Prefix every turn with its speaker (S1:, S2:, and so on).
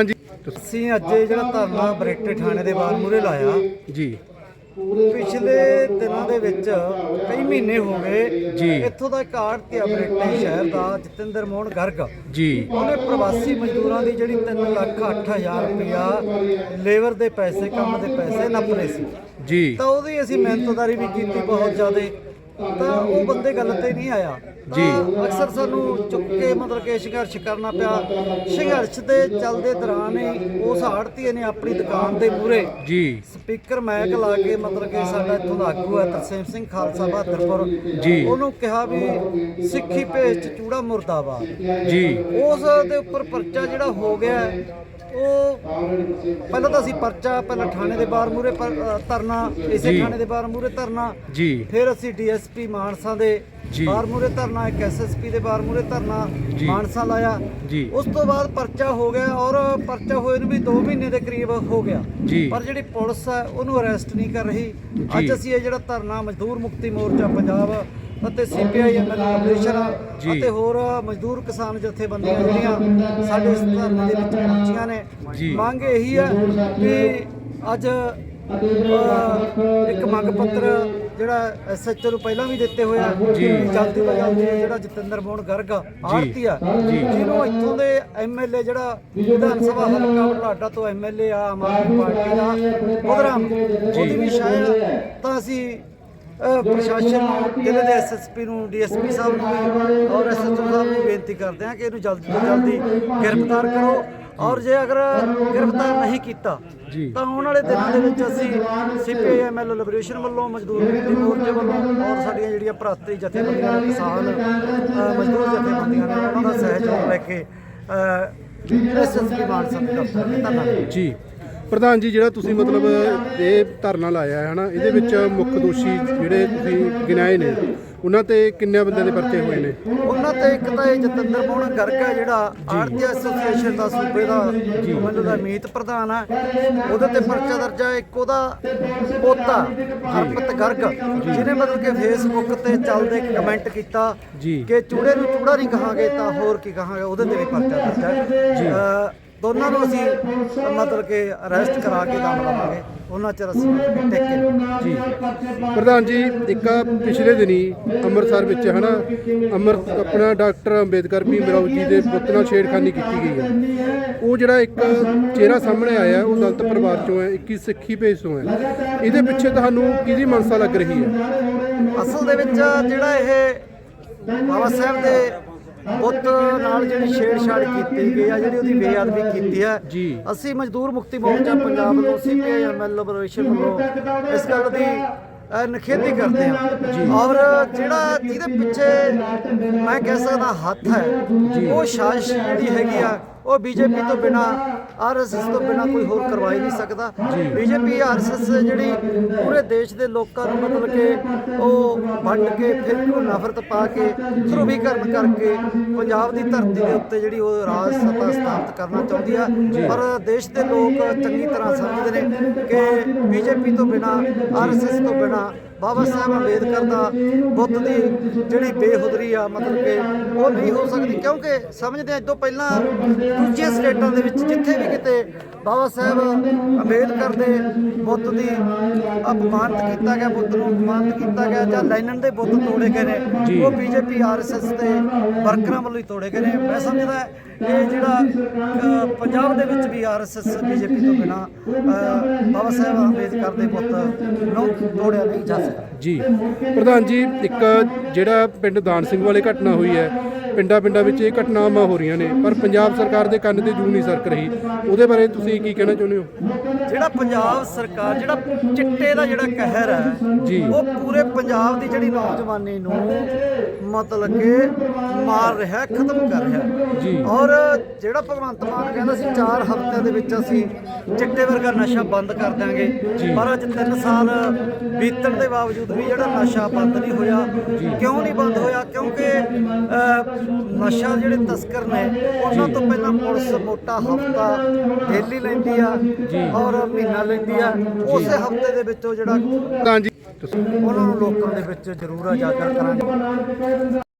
S1: ਪ੍ਰਧਾਨ ਜੀ
S2: ਅਸੀਂ ਅੱਜ ਇਹ ਜਿਹੜਾ ਧਰਨਾ ਬਰੇਟੇ ਥਾਣੇ ਦੇ ਬਾਹਰ ਮੂਰੇ ਲਾਇਆ।
S1: ਜੀ।
S2: ਪਿਛਲੇ ਦਿਨਾਂ ਦੇ ਵਿੱਚ ਕਈ ਮਹੀਨੇ ਹੋ ਗਏ।
S1: ਜੀ।
S2: ਇੱਥੋਂ ਦਾ ਇੱਕ ਆੜਤੀ ਆ ਬਰੇਟੇ ਸ਼ਹਿਰ ਦਾ ਜਤਿੰਦਰ ਮੋਹਨ ਗਰਗ।
S1: ਜੀ।
S2: ਉਹਨੇ ਪ੍ਰਵਾਸੀ ਮਜ਼ਦੂਰਾਂ ਦੀ ਜਿਹੜੀ 3 ਲੱਖ 8000 ਰੁਪਇਆ ਲੇਬਰ ਦੇ ਪੈਸੇ ਕੰਮ ਦੇ ਪੈਸੇ ਨੱਪ ਰਹੇ ਸੀ।
S1: ਜੀ।
S2: ਤਾਂ ਉਹਦੀ ਅਸੀਂ ਮਿਹਨਤਦਾਰੀ ਵੀ ਕੀਤੀ ਬਹੁਤ ਜ਼ਿਆਦਾ। ਤਾਂ ਉਹ ਬੰਦੇ ਗੱਲ ਤੇ ਨਹੀਂ ਆਇਆ।
S1: ਜੀ।
S2: ਅਕਸਰ ਸਾਨੂੰ ਚੁੱਕ ਕੇ ਮਤਲਬ ਕਿ ਸੰਘਰਸ਼ ਕਰਨਾ ਪਿਆ। ਸੰਘਰਸ਼ ਦੇ ਚੱਲਦੇ ਦੌਰਾਨ ਹੀ ਉਸ ਆੜਤੀਏ ਨੇ ਆਪਣੀ ਦੁਕਾਨ ਦੇ ਮੂਹਰੇ।
S1: ਜੀ।
S2: ਸਪੀਕਰ ਮਾਈਕ ਲਾ ਕੇ ਮਤਲਬ ਕਿ ਸਾਡਾ ਇੱਥੋਂ ਦਾ ਆਗੂ ਹੈ ਤਰਸੇਮ ਸਿੰਘ ਖਾਲਸਾ ਬਹਾਦਰਪੁਰ।
S1: ਜੀ।
S2: ਉਹਨੂੰ ਕਿਹਾ ਵੀ ਸਿੱਖੀ ਭੇਸ ਚ ਚੂੜਾ ਮੁਰਦਾਬਾਦ
S1: ਜੀ।
S2: ਉਸ ਦੇ ਉੱਪਰ ਪਰਚਾ ਜਿਹੜਾ ਹੋ ਗਿਆ ਉਹ ਪਹਿਲਾਂ ਤਾਂ ਅਸੀਂ ਪਰਚਾ ਪਹਿਲਾਂ ਥਾਣੇ ਦੇ ਬਾਹਰ ਮੂਰੇ ਧਰਨਾ ਇਸੇ। ਥਾਣੇ ਦੇ ਬਾਹਰ ਮੂਰੇ ਧਰਨਾ।
S1: ਜੀ।
S2: ਫਿਰ ਅਸੀਂ ਡੀਐਸਪੀ ਮਾਨਸਾ ਦੇ
S1: ਜੀ।
S2: ਬਾਹਰ ਮੂਰੇ ਧਰਨਾ ਇੱਕ ਐਸਐਸਪੀ ਦੇ ਬਾਹਰ ਮੂਰੇ ਧਰਨਾ। ਮਾਨਸਾ ਲਾਇਆ। ਉਸ ਤੋਂ ਬਾਅਦ ਪਰਚਾ ਹੋ ਗਿਆ ਔਰ ਪਰਚਾ ਹੋਏ ਨੂੰ ਵੀ 2 ਮਹੀਨੇ ਦੇ ਕਰੀਬ ਹੋ ਗਿਆ। ਪਰ ਜਿਹੜੀ ਪੁਲਿਸ ਹੈ ਉਹਨੂੰ ਅਰੈਸਟ ਨਹੀਂ ਕਰ ਰਹੀ। ਅੱਜ ਅਸੀਂ ਇਹ ਜਿਹੜਾ ਧਰਨਾ ਮਜ਼ਦੂਰ ਮੁਕਤੀ ਮੋਰਚਾ ਪੰਜਾਬ ਅਤੇ ਸੀਪੀਆਈ ਐਮਐਲ
S1: ਜੀ।
S2: ਅਤੇ ਹੋਰ ਮਜ਼ਦੂਰ ਕਿਸਾਨ ਜਥੇਬੰਦੀਆਂ ਜਿਹੜੀਆਂ ਸਾਡੇ ਇਸ ਧਰਨੇ ਦੇ ਵਿੱਚ ਪਹੁੰਚੀਆਂ ਨੇ। ਮੰਗ ਇਹੀ ਹੈ ਕਿ ਅੱਜ ਇੱਕ ਮੰਗ ਪੱਤਰ ਜਿਹੜਾ ਐਸਐਚਓ ਨੂੰ ਪਹਿਲਾਂ ਵੀ ਦਿੱਤੇ ਹੋਇਆ ਜਲਦੀ ਤੋਂ ਜਲਦੀ ਜਿਹੜਾ ਜਤਿੰਦਰ ਮੋਹਨ ਗਰਗ ਆੜਤੀ ਆ
S1: ਜੀ।
S2: ਜਿਹਨੂੰ ਇੱਥੋਂ ਦੇ ਐਮਐਲਏ ਜਿਹੜਾ ਵਿਧਾਨ ਸਭਾ ਹਲਕਾ ਬੁਢਲਾਡਾ ਤੋਂ ਐਮਐਲਏ ਆ ਆਮ ਆਦਮੀ ਪਾਰਟੀ ਦਾ ਬਦਰਾਮ ਉਹਦੀ ਵੀ ਸ਼ਾਇਦ ਤਾਂ ਅਸੀਂ ਪ੍ਰਸ਼ਾਸਨ ਨੂੰ ਜ਼ਿਲ੍ਹੇ ਦੇ ਐਸਐਸਪੀ ਨੂੰ ਡੀਐਸਪੀ ਸਾਹਿਬ ਨੂੰ ਵੀ ਔਰ ਐਸਐਚਓ ਸਾਹਿਬ ਨੂੰ ਬੇਨਤੀ ਕਰਦੇ ਹਾਂ ਕਿ ਇਹਨੂੰ ਜਲਦੀ ਤੋਂ ਜਲਦੀ ਗ੍ਰਿਫਤਾਰ ਕਰੋ। ਔਰ ਜੇ ਅਗਰ ਗ੍ਰਿਫਤਾਰ ਨਹੀਂ ਕੀਤਾ। ਤਾਂ ਆਉਣ ਵਾਲੇ ਦਿਨਾਂ ਦੇ ਵਿੱਚ ਅਸੀਂ ਸੀਪੀਆਈਐਮਐਲ ਲਿਬਰੇਸ਼ਨ ਵੱਲੋਂ ਮਜ਼ਦੂਰ ਮੁਕਤੀ ਮੋਰਚੇ ਵੱਲੋਂ ਔਰ ਸਾਡੀਆਂ ਜਿਹੜੀਆਂ ਭਰਾਤਰੀ ਜਥੇਬੰਦੀਆਂ ਨੇ ਕਿਸਾਨ ਮਜ਼ਦੂਰ ਜਥੇਬੰਦੀਆਂ ਨੇ ਉਹਨਾਂ ਦਾ ਸਹਿਯੋਗ ਲੈ ਕੇ ਐਸਐਸਪੀ ਮਾਨਸਾ ਦੇ ਦਫ਼ਤਰ ਦੇ ਧੰਨਵਾਦ।
S1: ਜੀ। ਪ੍ਰਧਾਨ ਜੀ ਜਿਹੜਾ ਤੁਸੀਂ ਮਤਲਬ ਇਹ ਧਰਨਾ ਲਾਇਆ ਹੈ ਹਨਾ ਇਹਦੇ ਵਿੱਚ ਮੁੱਖ ਦੋਸ਼ੀ ਜਿਹੜੇ ਤੁਸੀਂ ਗਿਣਾਏ ਨੇ ਉਹਨਾਂ ਤੇ ਕਿੰਨੇ ਬੰਦਿਆਂ ਦੇ ਪਰਚੇ ਹੋਏ ਨੇ?
S2: ਉਹਨਾਂ ਤੇ ਇੱਕ ਤਾਂ ਇਹ ਜਤਿੰਦਰ ਮੋਹਨ ਗਰਗ ਹੈ ਜਿਹੜਾ ਆੜਤੀ ਐਸੋਸੀਏਸ਼ਨ ਦਾ ਸੂਬੇ ਦਾ ਮੈਨੂੰ ਦਾ ਮੀਤ ਪ੍ਰਧਾਨ ਹੈ। ਉਹਦੇ ਤੇ ਪਰਚਾ ਦਰਜ ਹੈ ਇੱਕ ਉਹਦਾ ਪੋਤਾ ਹਰਪਤ ਗਰਗ ਜਿਹਨੇ ਮਤਲਬ ਕਿ ਫੇਸਬੁੱਕ ਤੇ ਚੱਲਦੇ ਕਮੈਂਟ ਕੀਤਾ। ਕਿ ਚੂੜੇ ਨੂੰ ਚੂੜਾ ਨਹੀਂ ਕਹਾਂਗੇ ਤਾਂ ਹੋਰ ਕੀ ਕਹਾਂਗੇ ਉਹਦੇ ਤੇ ਵੀ ਪਰਚਾ ਦਰਜ ਹੈ। ਦੋਨਾਂ ਨੂੰ ਅਸੀਂ ਮਤਲਬ ਕਿ ਅਰੈਸਟ ਕਰਾ ਕੇ ਦਮ ਲਵਾਂਗੇ। ਉਹਨਾਂ ਚਿਰ ਅਸੀਂ ਟੇਕੇ।
S1: ਜੀ। ਪ੍ਰਧਾਨ ਜੀ ਇੱਕ ਪਿਛਲੇ ਦਿਨੀ ਅੰਮ੍ਰਿਤਸਰ ਵਿੱਚ ਹਨਾ ਅਮਰ ਆਪਣਾ ਡਾਕਟਰ ਅੰਬੇਦਕਰ ਭੀਮ ਰਾਓ ਜੀ ਦੇ ਪੁੱਤ ਨਾਲ ਛੇੜਖਾਨੀ ਕੀਤੀ ਗਈ ਹੈ। ਉਹ ਜਿਹੜਾ ਇੱਕ ਚਿਹਰਾ ਸਾਹਮਣੇ ਆਇਆ ਉਹ ਦਲਿਤ ਪਰਿਵਾਰ ਚੋਂ ਹੈ। 21 ਸਿੱਖੀ ਭੇਸ ਤੋਂ ਹੈ। ਇਹਦੇ ਪਿੱਛੇ ਤੁਹਾਨੂੰ ਕਿਹਦੀ ਮਨਸਾ ਲੱਗ ਰਹੀ ਹੈ?
S2: ਅਸਲ ਦੇ ਵਿੱਚ ਜਿਹੜਾ ਇਹ ਬਾਬਾ ਸਾਹਿਬ ਦੇ ਬੁੱਤ ਨਾਲ ਜਿਹੜੀ ਛੇੜਛਾੜ ਕੀਤੀ ਗਈ ਆ ਜਿਹੜੀ ਉਹਦੀ ਬੇਅਦਬੀ ਕੀਤੀ ਹੈ। ਅਸੀਂ ਮਜ਼ਦੂਰ ਮੁਕਤੀ ਮੋਰਚਾ ਪੰਜਾਬ ਵੱਲੋਂ ਸੀਪੀਆਈਐਮਐਲ ਲਿਬਰੇਸ਼ਨ ਵੱਲੋਂ ਇਸ ਗੱਲ ਦੀ ਨਿਖੇਧੀ ਕਰਦੇ ਹਾਂ। ਔਰ ਜਿਹੜਾ ਜਿਹਦੇ ਪਿੱਛੇ ਮੈਂ ਕਹਿ ਸਕਦਾ ਹੱਥ ਹੈ ਉਹ ਸਾਜ਼ਿਸ਼ ਜਿਹੜੀ ਹੈਗੀ ਆ ਉਹ ਬੀਜੇਪੀ ਤੋਂ ਬਿਨਾ ਆਰਐਸਐਸ ਤੋਂ ਬਿਨਾ ਕੋਈ ਹੋਰ ਕਰਵਾ ਹੀ ਨਹੀਂ ਸਕਦਾ। ਬੀਜੇਪੀ ਆਰਐਸਐਸ ਜਿਹੜੀ ਪੂਰੇ ਦੇਸ਼ ਦੇ ਲੋਕਾਂ ਨੂੰ ਮਤਲਬ ਕਿ ਉਹ ਵੰਡ ਕੇ ਫਿਰ ਨੂੰ ਨਫ਼ਰਤ ਪਾ ਕੇ ਧਰੂਵੀਕਰਨ ਕਰਕੇ ਪੰਜਾਬ ਦੀ ਧਰਤੀ ਦੇ ਉੱਤੇ ਜਿਹੜੀ ਉਹ ਰਾਜ ਸੱਤਾ ਸਥਾਪਿਤ ਕਰਨਾ ਚਾਹੁੰਦੀ ਆ। ਪਰ ਦੇਸ਼ ਦੇ ਲੋਕ ਚੰਗੀ ਤਰ੍ਹਾਂ ਸਮਝਦੇ ਨੇ ਕਿ ਬੀਜੇਪੀ ਤੋਂ ਬਿਨਾ ਆਰਐਸਐਸ ਤੋਂ ਬਿਨਾ ਬਾਬਾ ਸਾਹਿਬ ਅੰਬੇਦਕਰ ਦਾ ਬੁੱਤ ਦੀ ਜਿਹੜੀ ਬੇਹੁਦਰੀ ਆ ਮਤਲਬ ਕਿ ਉਹ ਨਹੀਂ ਹੋ ਸਕਦੀ ਕਿਉਂਕਿ ਸਮਝਦੇ ਆ ਇਸ ਤੋਂ ਪਹਿਲਾਂ ਦੂਜੀਆਂ ਸਟੇਟਾਂ ਦੇ ਵਿੱਚ ਜਿੱਥੇ ਵੀ ਕਿਤੇ ਬਾਬਾ ਸਾਹਿਬ ਅੰਬੇਦਕਰ ਦੇ ਬੁੱਤ ਦੀ ਅਪਮਾਨਿਤ ਕੀਤਾ ਗਿਆ ਬੁੱਤ ਨੂੰ ਅਪਮਾਨਿਤ ਕੀਤਾ ਗਿਆ ਜਾਂ ਲੈਨਨ ਦੇ ਬੁੱਤ ਤੋੜੇ ਗਏ ਨੇ ਉਹ ਬੀਜੇਪੀ ਆਰਐਸਐਸ ਦੇ ਵਰਕਰਾਂ ਵੱਲੋਂ ਹੀ ਤੋੜੇ ਗਏ ਨੇ। ਮੈਂ ਸਮਝਦਾ ਇਹ ਜਿਹੜਾ ਪੰਜਾਬ ਦੇ ਵਿੱਚ ਵੀ ਆਰਐਸਐਸ, ਬੀਜੇਪੀ ਤੋਂ ਬਿਨਾ ਬਾਬਾ ਸਾਹਿਬ ਅੰਬੇਦਕਰ ਦੇ ਪੁੱਤ ਨੂੰ ਤੋੜਿਆ ਨਹੀਂ ਜਾ ਸਕਦਾ।
S1: ਜੀ। ਪ੍ਰਧਾਨ ਜੀ, ਇੱਕ ਜਿਹੜਾ ਪਿੰਡ ਦਾਨ ਸਿੰਘ ਵਾਲੇ ਘਟਨਾ ਹੋਈ ਹੈ ਪਿੰਡਾਂ ਪਿੰਡਾਂ ਵਿੱਚ ਇਹ ਘਟਨਾਵਾਂ ਹੋ ਰਹੀਆਂ ਨੇ ਪਰ ਪੰਜਾਬ ਸਰਕਾਰ ਦੇ ਕੰਨ ਤੇ ਜੂ ਨਹੀਂ ਸਰਕ ਰਹੀ। ਉਹਦੇ ਬਾਰੇ ਤੁਸੀਂ ਕੀ ਕਹਿਣਾ ਚਾਹੁੰਦੇ ਹੋ?
S2: ਜਿਹੜਾ ਪੰਜਾਬ ਸਰਕਾਰ ਜਿਹੜਾ ਚਿੱਟੇ ਦਾ ਜਿਹੜਾ ਕਹਿਰ ਹੈ
S1: ਜੀ।
S2: ਉਹ ਪੂਰੇ ਪੰਜਾਬ ਦੀ ਜਿਹੜੀ ਨੌਜਵਾਨੀ ਨੂੰ ਮਤਲਬ ਕਿ ਮਾਰ ਰਿਹਾ ਖਤਮ ਕਰ ਰਿਹਾ
S1: ਜੀ।
S2: ਔਰ ਜਿਹੜਾ ਭਗਵੰਤ ਮਾਨ ਕਹਿੰਦਾ ਸੀ 4 ਹਫ਼ਤਿਆਂ ਦੇ ਵਿੱਚ ਅਸੀਂ ਚਿੱਟੇ ਵਰਗਾ ਨਸ਼ਾ ਬੰਦ ਕਰ ਦਾਂਗੇ ਪਰ ਅੱਜ 3 ਸਾਲ ਬੀਤਣ ਦੇ ਬਾਵਜੂਦ ਵੀ ਜਿਹੜਾ ਨਸ਼ਾ ਬੰਦ ਨਹੀਂ ਹੋਇਆ ਕਿਉਂ ਨਹੀਂ ਬੰਦ ਹੋਇਆ? ਕਿਉਂਕਿ ਨਸ਼ਾ ਜਿਹੜੇ ਤਸਕਰ ਨੇ ਉਹਨਾਂ ਤੋਂ ਪਹਿਲਾਂ ਪੁਲਿਸ ਮੋਟਾ ਹਫਤਾ ਡੇਲੀ ਲੈਂਦੀ ਆ ਔਰ ਮਹੀਨਾ ਲੈਂਦੀ ਆ। ਉਸੇ ਹਫ਼ਤੇ ਦੇ ਵਿੱਚੋਂ ਜਿਹੜਾ ਉਹਨਾਂ ਨੂੰ ਲੋਕਾਂ ਦੇ ਵਿੱਚ ਜ਼ਰੂਰ ਉਜਾਗਰ ਕਰਾਂਗੇ।